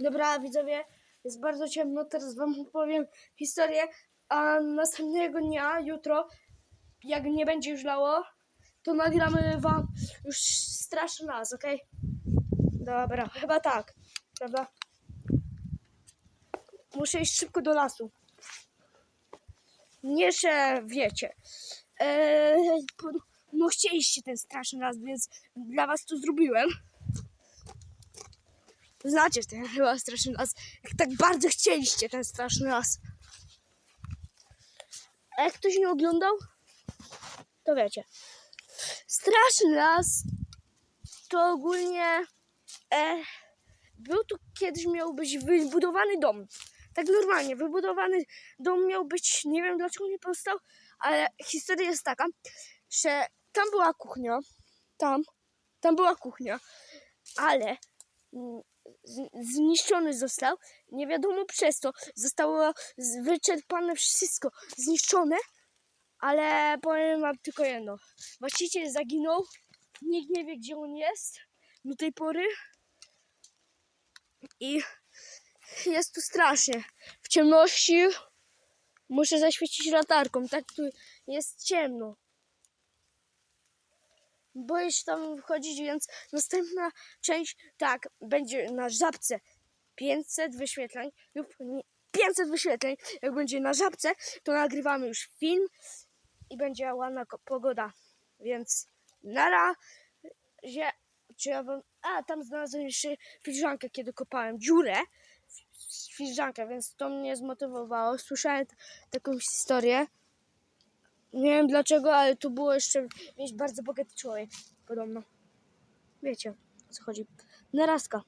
Dobra, widzowie, jest bardzo ciemno, teraz wam opowiem historię, a następnego dnia, jutro, jak nie będzie już lało, to nagramy wam już straszny nas, okej? Dobra, chyba tak, prawda? Muszę iść szybko do lasu. Nie, że wiecie. Eee, no chcieliście ten straszny las, więc dla was to zrobiłem. Znacie ten chyba straszny las. Tak bardzo chcieliście ten straszny las. A jak ktoś nie oglądał, to wiecie. Straszny las to ogólnie e, był tu kiedyś miał być wybudowany dom. Tak normalnie, wybudowany dom miał być, nie wiem dlaczego nie powstał, ale historia jest taka, że tam była kuchnia, tam, tam była kuchnia, ale mm, zniszczony został. Nie wiadomo przez to. Zostało wyczerpane wszystko, zniszczone. Ale powiem wam tylko jedno. Właściciel zaginął. Nikt nie wie, gdzie on jest do tej pory. I jest tu strasznie. W ciemności muszę zaświecić latarką. Tak tu jest ciemno. Boję się tam wchodzić, więc następna część, tak, będzie na żabce 500 wyświetleń lub nie, 500 wyświetleń. Jak będzie na żabce, to nagrywamy już film i będzie ładna pogoda. Więc na razie, czy ja wam, a tam znalazłem jeszcze filiżankę, kiedy kopałem dziurę filiżankę, więc to mnie zmotywowało. Słyszałem taką historię. Nie wiem dlaczego, ale tu było jeszcze mieć bardzo bogaty człowiek, podobno. Wiecie, o co chodzi. Narazka.